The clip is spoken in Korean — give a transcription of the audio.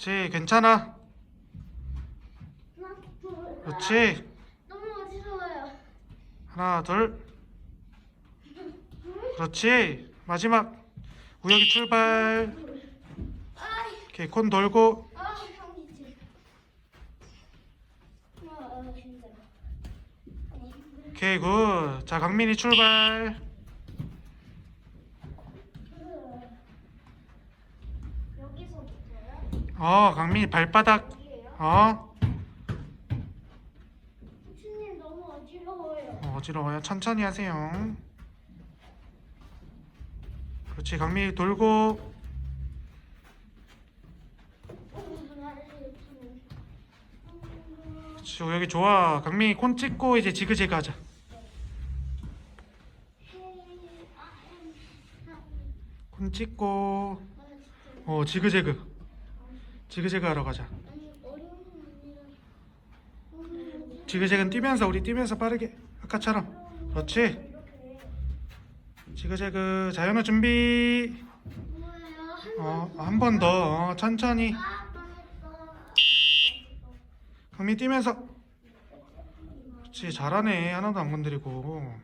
그렇지 괜찮아. 그렇지 아, 너무 어지러워요. 하나 둘 그렇지 마지막 우혁이 출발 아이, 오케이 콘 돌고 아, 형이지. 아, 아, 힘들어. 아니, 힘들어. 오케이 굿자 강민이 출발? 어 강민이 발바닥? 어? 후추님 너무 어지러워요. 어, 어지러워요. 천천히 하세요. 그렇지 강민이 돌고. 그렇지 우혁이 좋아. 강민이 콘 찍고 이제 지그재그 하자. 콘 찍고. 어 지그재그 지그재그 하러 가자. 지그재그는 뛰면서 우리 뛰면서 빠르게. 아까처럼. 그렇지? 지그재그 자연우 준비. 어 한 번 더. 천천히. 강민 뛰면서. 그렇지 잘하네. 하나도 안 건드리고